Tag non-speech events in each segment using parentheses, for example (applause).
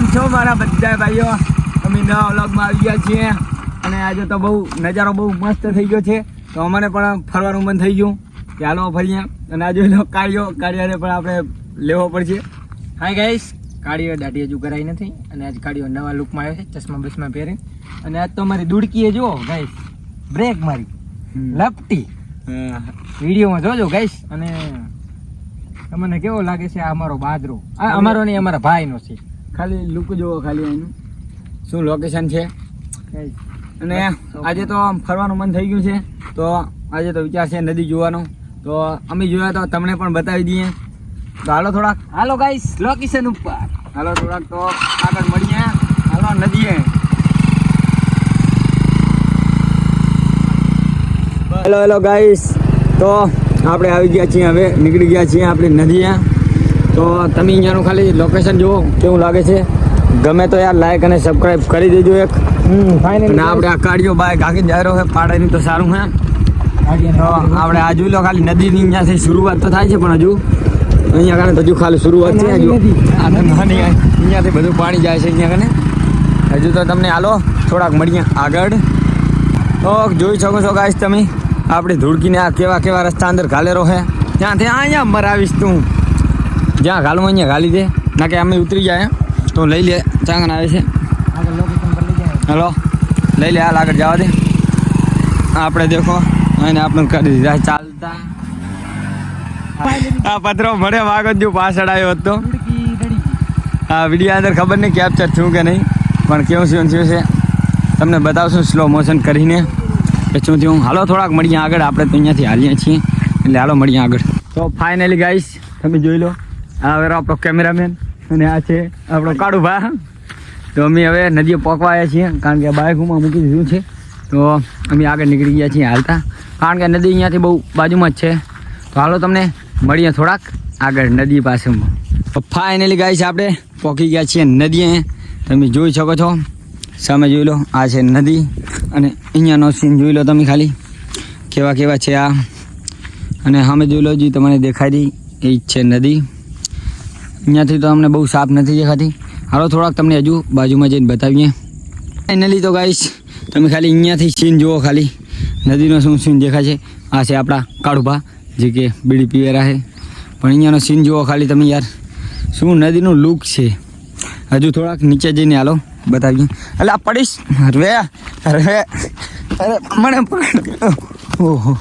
કેમ છો મારા બધા ભાઈઓ? અમે નવા વ્લોગમાં આવી ગયા છીએ અને આજે તો બહુ નજારો બહુ મસ્ત થઈ ગયો છે. તો અમને પણ ફરવાનું મન થઈ ગયું. કે હાલો ફરીએ. અને આજે એનો કાળિયો કાળિયાને પણ આપણે લેવો પડશે. હાય ગાઈસ કાળીઓ દાઢી હજુ કરાઈ નથી. અને આજ કાળીઓ નવા લુકમાં આવ્યો છે ચશ્મા બસમાં પહેરી. અને આજ તો મારી દુડકીએ જુઓ ગાઈસ બ્રેક મારી. લપટી. વિડીયોમાં જોજો ગાઈસ અને તમને કેવો લાગે છે આ અમારો બાદરો? આ અમારો નહીં અમારા ભાઈનો છે. ખાલી લુક જોવો ખાલી એનું. શું લોકેશન છે? અને આજે તો ફરવાનું મન થઈ ગયું છે. તો આજે તો વિચાર છે નદી જોવાનો. તો અમે જોયા તો તમને પણ બતાવી દઈએ. તો હાલો થોડાક. હાલો ગાઈસ લોકેશન ઉપર. હાલો થોડાક તો આગળ મળીએ. હાલો નદીએ. હેલો હેલો ગાઈસ તો આપણે આવી ગયા છીએ હવે. નીકળી ગયા છીએ આપણી નદીએ. તો તમે અહીંયાનું ખાલી લોકેશન જુઓ કેવું લાગે છે. ગમે તો યાર લાઈક અને સબસ્ક્રાઈબ કરી દેજો એક. અને આપણે આ કાઢ્યો બાઈક આખી જાહેરો છે પાડાની તો સારું હે. તો આપણે આ જોઈ લો ખાલી નદીની અહીંયાથી શરૂઆત તો થાય છે પણ હજુ અહીંયા કારણે હજુ ખાલી શરૂઆત છે હજુ. આ નાની અહીંયાથી બધું પાણી જાય છે અહીંયા કને હજુ તો તમને હાલો થોડાક મળીએ આગળ. તો જોઈ શકો છો ગાઈશ તમે. આપણે ધૂળકીને આ કેવા કેવા રસ્તા અંદર ઘાલેરો છે. ત્યાંથી અહીંયા મરાવીશ તું. જ્યાં ઘાલવું અહીંયા ઘાલી દે. ના કે અમે ઉતરી જાય તો લઈ લે, ચાંગણ આવે છે. હલો, લઈ લે, હાલ આગળ જવા દે. આપણે દેખો અને આપણે કરી દીધા, ચાલતા. આ પથરો ભરે વાગત જો પાછળ આવ્યો હતો. આ વીડિયો અંદર ખબર નહીં કેપ્ચર થયું કે નહીં, પણ કેવું શું થયું છે, તમને બતાવશું સ્લો મોશન કરીને. કે શું થયું? હાલો, થોડાક મળીએ આગળ. આપણે તો અહીંયાથી હાલીએ છીએ. એટલે હાલો, મળીએ આગળ. તો ફાઇનલી ગાઈસ તમે જોઈ લો. હવે આપણો કેમેરામેન અને આ છે આપણો કાળુભા તો અમે હવે નદીએ પોકવાયા છીએ, કારણ કે બાઇકમાં મૂકી દીધું છે. તો અમે આગળ નીકળી ગયા છીએ હાલતા. કારણ કે નદી અહીંયાથી બહુ બાજુમાં જ છે. તો હાલો તમને મળીએ થોડાક આગળ નદી પાસેમાં. તો ફાઇનલી છે આપણે પોકી ગયા છીએ નદીએ. તમે જોઈ શકો છો. સામે જોઈ લો, આ છે નદી. અને અહીંયાનો સીન જોઈ લો તમે ખાલી. કેવા કેવા છે આ. અને સામે જોઈ લો જે તમને દેખાઈ દી એ છે નદી. અહીંયાથી તો અમને બહુ સાફ નથી દેખાતી. હાલો, થોડાક તમને હજુ બાજુમાં જઈને બતાવીએ. ફાઇનલી તો ગાઈશ તમે ખાલી અહીંયાથી સીન જુઓ ખાલી. નદીનો શું સીન દેખાય છે? આ છે આપણા કાળુભા, જે કે બીડી પીવેરા છે. પણ અહીંયાનો સીન જુઓ ખાલી તમે યાર. શું નદીનું લુક છે? હજુ થોડાક નીચે જઈને હાલો, બતાવીએ. એટલે આ પડીશ. અરે અરે અરે, મને પકડ. ઓહો.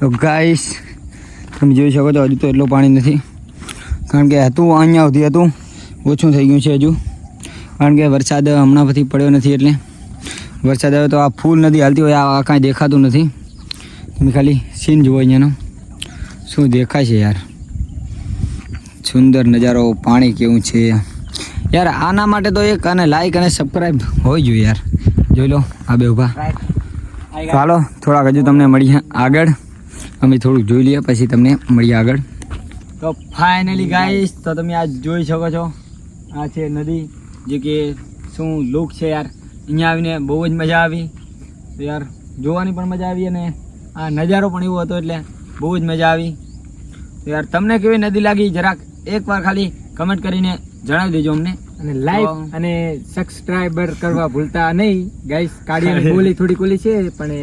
તો ગાઈસ તમે જોઈ શકો છો, હજુ તો એટલું પાણી નથી. કારણ કે હતું, અહીંયા સુધી હતું. ઓછું થઈ ગયું છે હજુ. કારણ કે વરસાદ હમણાં પછી પડ્યો નથી એટલે. વરસાદ આવ્યો તો આ ફૂલ નદી હાલતી હોય, આ કાંઈ દેખાતું નથી. તમે ખાલી સીન જુઓ અહીંયાનો. શું દેખાય છે યાર. સુંદર નજારો, પાણી કેવું છે. યાર, આના માટે તો એક અને લાઈક અને સબસ્ક્રાઈબ હોય જોઈએ યાર. જોઈ લો, આ બે ઊભા ચાલો થોડાક હજુ તમને મળીએ આગળ. અમે થોડુંક જોઈ લઈએ, પછી તમને મળીએ આગળ. તો ફાઇનલી ગાઈશ તો તમે આ જોઈ શકો છો. આ છે નદી જે કે શું લુક છે યાર. અહીંયા આવીને બહુ જ મજા આવી. તો યાર જોવાની પણ મજા આવી અને આ નજારો પણ એવો હતો એટલે બહુ જ મજા આવી. તો યાર તમને કેવી નદી લાગી? જરાક એકવાર ખાલી કમેન્ટ કરીને જણાવી દેજો અમને. અને લાઈક અને સબસ્ક્રાઇબર કરવા ભૂલતા નહીં. ગાઈસ કાઢીને બોલી (laughs) થોડી કોલી છે પણ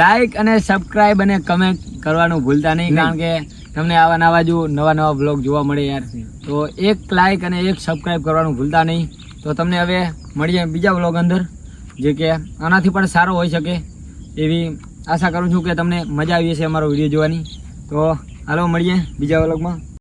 લાઈક અને સબસ્ક્રાઇબ અને કમેન્ટ કરવાનું ભૂલતા નહીં. કારણ કે તમને આવા નવા જો નવા નવા બ્લોગ જોવા મળે યાર. તો એક લાઇક અને એક સબસ્ક્રાઈબ કરવાનું ભૂલતા નહીં. તો તમને હવે મળીએ બીજા બ્લોગ અંદર. જે કે આનાથી પણ સારો હોઈ શકે. એવી આશા કરું છું કે તમને મજા આવી હશે અમારો વીડિયો જોવાની. તો હાલો મળીએ બીજા બ્લોગમાં